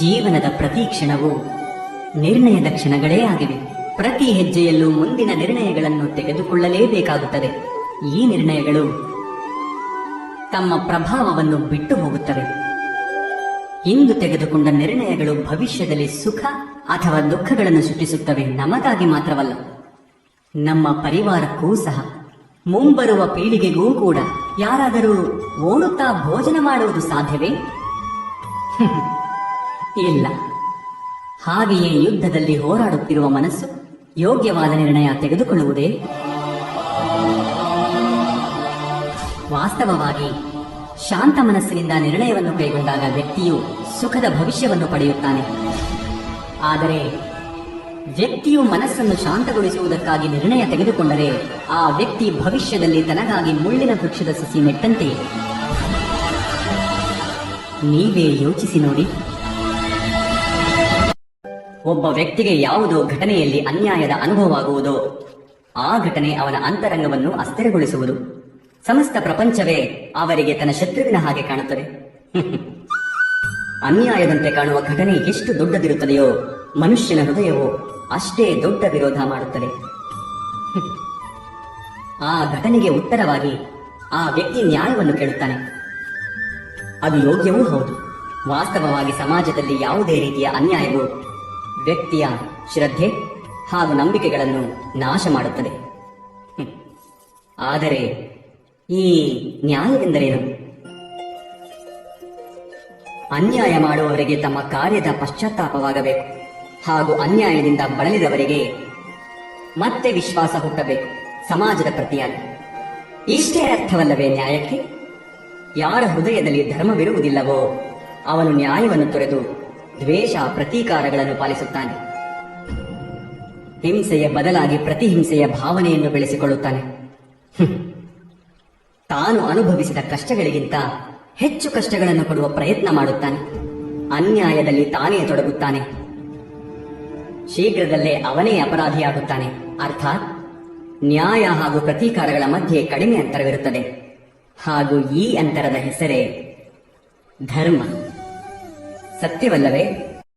ಜೀವನದ ಪ್ರತಿ ಕ್ಷಣವು ನಿರ್ಣಯದ ಕ್ಷಣಗಳೇ ಆಗಿವೆ. ಪ್ರತಿ ಹೆಜ್ಜೆಯಲ್ಲೂ ಮುಂದಿನ ನಿರ್ಣಯಗಳನ್ನು ತೆಗೆದುಕೊಳ್ಳಲೇಬೇಕಾಗುತ್ತದೆ. ಈ ನಿರ್ಣಯಗಳು ತಮ್ಮ ಪ್ರಭಾವವನ್ನು ಬಿಟ್ಟು ಹೋಗುತ್ತವೆ. ಇಂದು ತೆಗೆದುಕೊಂಡ ನಿರ್ಣಯಗಳು ಭವಿಷ್ಯದಲ್ಲಿ ಸುಖ ಅಥವಾ ದುಃಖಗಳನ್ನು ಸೃಷ್ಟಿಸುತ್ತವೆ ನಮಗಾಗಿ ಮಾತ್ರವಲ್ಲ. ನಮ್ಮ ಪರಿವಾರಕ್ಕೂ ಸಹ. ಮುಂಬರುವ ಪೀಳಿಗೆಗೂ ಕೂಡ. ಯಾರಾದರೂ ಓಡುತ್ತಾ ಭೋಜನ ಮಾಡುವುದು ಸಾಧ್ಯವೇ? ಇಲ್ಲ. ಹಾಗೆಯೇ ಯುದ್ಧದಲ್ಲಿ ಹೋರಾಡುತ್ತಿರುವ ಮನಸ್ಸು ಯೋಗ್ಯವಾದ ನಿರ್ಣಯ ತೆಗೆದುಕೊಳ್ಳುವುದೇ ವಾಸ್ತವವಾಗಿ, ಶಾಂತ ಮನಸ್ಸಿನಿಂದ ನಿರ್ಣಯವನ್ನು ಕೈಗೊಂಡಾಗ ವ್ಯಕ್ತಿಯು ಸುಖದ ಭವಿಷ್ಯವನ್ನು ಪಡೆಯುತ್ತಾನೆ. ಆದರೆ, ವ್ಯಕ್ತಿಯು ಮನಸ್ಸನ್ನು ಶಾಂತಗೊಳಿಸುವುದಕ್ಕಾಗಿ ನಿರ್ಣಯ ತೆಗೆದುಕೊಂಡರೆ ಆ ವ್ಯಕ್ತಿ ಭವಿಷ್ಯದಲ್ಲಿ ತನಗಾಗಿ ಮುಳ್ಳಿನ ವೃಕ್ಷದ ಸಸಿ ನೆಟ್ಟಂತೆ ನೀವೇ ಯೋಚಿಸಿ ನೋಡಿ. ಒಬ್ಬ ವ್ಯಕ್ತಿಗೆ ಯಾವುದೋ ಘಟನೆಯಲ್ಲಿ ಅನ್ಯಾಯದ ಅನುಭವವಾಗುವುದೋ, ಆ ಘಟನೆ ಅವನ ಅಂತರಂಗವನ್ನು ಅಸ್ಥಿರಗೊಳಿಸುವುದು. ಸಮಸ್ತ ಪ್ರಪಂಚವೇ ಅವರಿಗೆ ತನ್ನ ಶತ್ರುವಿನ ಹಾಗೆ ಕಾಣುತ್ತದೆ. ಅನ್ಯಾಯದಂತೆ ಕಾಣುವ ಘಟನೆ ಎಷ್ಟು ದೊಡ್ಡದಿರುತ್ತದೆಯೋ, ಮನುಷ್ಯನ ಹೃದಯವು ಅಷ್ಟೇ ದೊಡ್ಡ ವಿರೋಧ ಮಾಡುತ್ತದೆ. ಆ ಘಟನೆಗೆ ಉತ್ತರವಾಗಿ ಆ ವ್ಯಕ್ತಿ ನ್ಯಾಯವನ್ನು ಕೇಳುತ್ತಾನೆ. ಅದು ಯೋಗ್ಯವೂ ಹೌದು. ವಾಸ್ತವವಾಗಿ ಸಮಾಜದಲ್ಲಿ ಯಾವುದೇ ರೀತಿಯ ಅನ್ಯಾಯವು ವ್ಯಕ್ತಿಯ ಶ್ರದ್ಧೆ ಹಾಗೂ ನಂಬಿಕೆಗಳನ್ನು ನಾಶ ಮಾಡುತ್ತದೆ. ಆದರೆ ಈ ನ್ಯಾಯವೆಂದರೇನು ಅನ್ಯಾಯ ಮಾಡುವವರಿಗೆ ತಮ್ಮ ಕಾರ್ಯದ ಪಶ್ಚಾತ್ತಾಪವಾಗಬೇಕು ಹಾಗೂ ಅನ್ಯಾಯದಿಂದ ಬಳಲಿದವರಿಗೆ ಮತ್ತೆ ವಿಶ್ವಾಸ ಹುಟ್ಟಬೇಕು, ಸಮಾಜದ ಪ್ರತಿಯಾಗಿ. ಇಷ್ಟೇ ಅರ್ಥವಲ್ಲವೇ ನ್ಯಾಯಕ್ಕೆ? ಯಾರ ಹೃದಯದಲ್ಲಿ ಧರ್ಮವಿರುವುದಿಲ್ಲವೋ ಅವನು ನ್ಯಾಯವನ್ನು ತೊರೆದು ದ್ವೇಷ ಪ್ರತೀಕಾರಗಳನ್ನು ಪಾಲಿಸುತ್ತಾನೆ. ಹಿಂಸೆಯ ಬದಲಾಗಿ ಪ್ರತಿಹಿಂಸೆಯ ಭಾವನೆಯನ್ನು ಬೆಳೆಸಿಕೊಳ್ಳುತ್ತಾನೆ. ತಾನು ಅನುಭವಿಸಿದ ಕಷ್ಟಗಳಿಗಿಂತ ಹೆಚ್ಚು ಕಷ್ಟಗಳನ್ನು ಕೊಡುವ ಪ್ರಯತ್ನ ಮಾಡುತ್ತಾನೆ. ಅನ್ಯಾಯದಲ್ಲಿ ತಾನೇ ತೊಡಗುತ್ತಾನೆ. ಶೀಘ್ರದಲ್ಲೇ ಅವನೇ ಅಪರಾಧಿಯಾಗುತ್ತಾನೆ. ಅರ್ಥಾತ್ ನ್ಯಾಯ ಹಾಗೂ ಪ್ರತೀಕಾರಗಳ ಮಧ್ಯೆ ಕಡಿಮೆ ಅಂತರವಿರುತ್ತದೆ. ಹಾಗೂ ಈ ಅಂತರದ ಹೆಸರೇ ಧರ್ಮ. ಸತ್ಯವಲ್ಲವೇ?